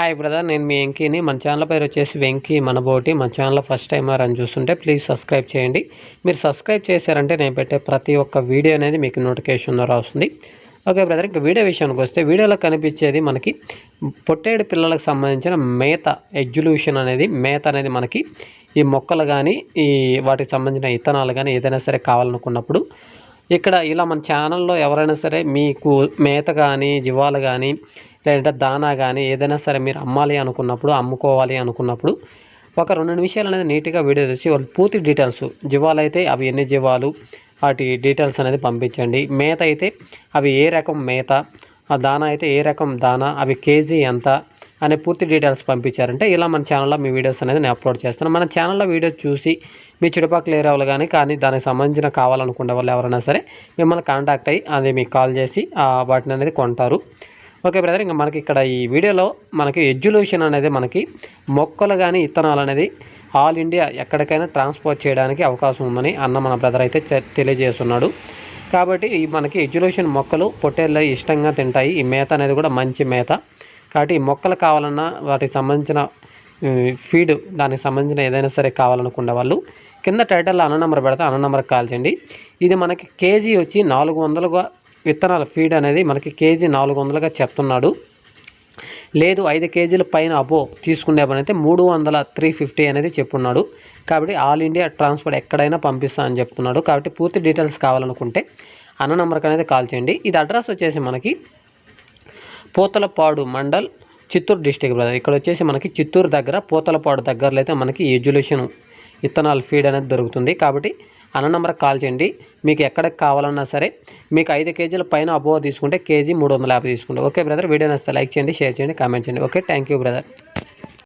Hi brother నేను మీ వెంకీని. మన channel పేరు వచ్చేసి వెంకీ మనబోటి. మన ఛానల్ ఫస్ట్ టైం అని చూస్తుంటే ప్లీజ్ సబ్స్క్రైబ్ చేయండి. మీరు సబ్స్క్రైబ్ చేశారంటే నేను పెట్టే ప్రతి ఒక్క వీడియో అనేది మీకు నోటిఫికేషన్ ద్వారా వస్తుంది. ఓకే బ్రదర్ ఇంకా వీడియో విషయానికి వస్తే వీడియోలో కనిపించేది మనకి పొట్టేడు పిల్లలకు సంబంధించిన మేత ఎగ్జుల్యూషన్ అనేది మేత అనేది మనకి ఈ మొక్కలు కానీ ఈ వాటికి సంబంధించిన ఇత్తనాలు కానీ ఏదైనా సరే కావాలనుకున్నప్పుడు ఇక్కడ ఇలా మన ఛానల్లో ఎవరైనా సరే మీకు మేత కానీ జీవాలు కానీ లేదంటే దానా కానీ ఏదైనా సరే మీరు అమ్మాలి అనుకున్నప్పుడు అమ్ముకోవాలి అనుకున్నప్పుడు ఒక రెండు నిమిషాలు అనేది నీట్గా వీడియో తెచ్చి వాళ్ళు పూర్తి డీటెయిల్స్ జీవాలు అయితే అవి ఎన్ని జీవాలు వాటి డీటెయిల్స్ అనేది పంపించండి. మేత అయితే అవి ఏ రకం మేత ఆ దానా అయితే ఏ రకం దానా అవి కేజీ ఎంత అనే పూర్తి డీటెయిల్స్ పంపించారంటే ఇలా మన ఛానల్లో మీ వీడియోస్ అనేది నేను అప్లోడ్ చేస్తాను. మన ఛానల్లో వీడియో చూసి మీ చుట్టుపక్కల ఏ వాళ్ళు కానీ కానీ దానికి సంబంధించిన కావాలనుకునే వాళ్ళు ఎవరైనా సరే మిమ్మల్ని కాంటాక్ట్ అయ్యి అది మీకు కాల్ చేసి వాటిని అనేది కొంటారు. ఓకే బ్రదర్ ఇంకా మనకి ఇక్కడ ఈ వీడియోలో మనకి ఎడ్యులేషన్ అనేది మనకి మొక్కలు కానీ ఇత్తనాలు అనేది ఆల్ ఇండియా ఎక్కడికైనా ట్రాన్స్పోర్ట్ చేయడానికి అవకాశం ఉందని అన్న మన బ్రదర్ అయితే తెలియజేస్తున్నాడు. కాబట్టి ఈ మనకి ఎడ్యులేషన్ మొక్కలు పొట్టేళ్ళు ఇష్టంగా తింటాయి. ఈ మేత అనేది కూడా మంచి మేత. కాబట్టి ఈ మొక్కలు కావాలన్నా వాటికి సంబంధించిన ఫీడ్ దానికి సంబంధించిన ఏదైనా సరే కావాలనుకునే వాళ్ళు కింద టైటిల్లో అన్న నెంబర్ పెడితే అన్న నెంబర్కి కాల్ చేయండి. ఇది మనకి కేజీ వచ్చి నాలుగు వందలుగా విత్తనాల ఫీడ్ అనేది మనకి కేజీ నాలుగు వందలుగా చెప్తున్నాడు. లేదు ఐదు కేజీల పైన అబో తీసుకునే పని అయితే మూడు వందల త్రీ ఫిఫ్టీ అనేది చెప్పున్నాడు. కాబట్టి ఆల్ ఇండియా ట్రాన్స్పోర్ట్ ఎక్కడైనా పంపిస్తా అని చెప్తున్నాడు. కాబట్టి పూర్తి డీటెయిల్స్ కావాలనుకుంటే అన్న నెంబర్కి అనేది కాల్ చేయండి. ఇది అడ్రస్ వచ్చేసి మనకి పోతలపాడు మండల్ చిత్తూరు డిస్టిక్ బ్రదర్. ఇక్కడ వచ్చేసి మనకి చిత్తూరు దగ్గర పోతలపాడు దగ్గరలో అయితే మనకి ఎడ్యులేషన్ విత్తనాల ఫీడ్ అనేది దొరుకుతుంది. కాబట్టి అన్న నెంబర్కి కాల్ చేయండి. మీకు ఎక్కడికి కావాలన్నా సరే మీకు ఐదు కేజీల పైన అబోవ్ తీసుకుంటే కేజీ మూడు వందల యాభై తీసుకుంటే. ఓకే బ్రదర్ వీడియో నచ్చితే లైక్ చేయండి షేర్ చేయండి కామెంట్ చేయండి. Okay thank you brother.